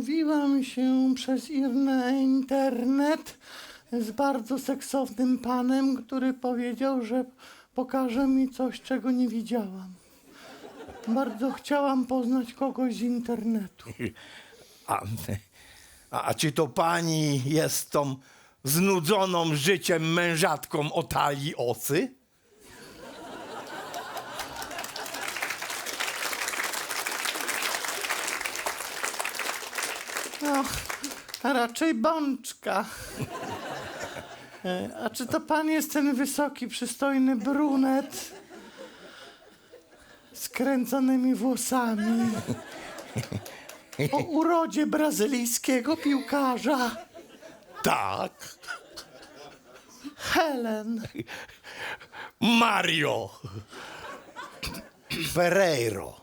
Umówiłam się przez internet z bardzo seksownym panem, który powiedział, że pokaże mi coś, czego nie widziałam. Bardzo chciałam poznać kogoś z internetu. A, a, a czy to pani jest tą znudzoną życiem mężatką o talii osy? No, raczej bączka. E, A czy to pan jest ten wysoki, przystojny brunet z kręconymi włosami? O urodzie brazylijskiego piłkarza Tak. Helen. Mario. Ferreiro.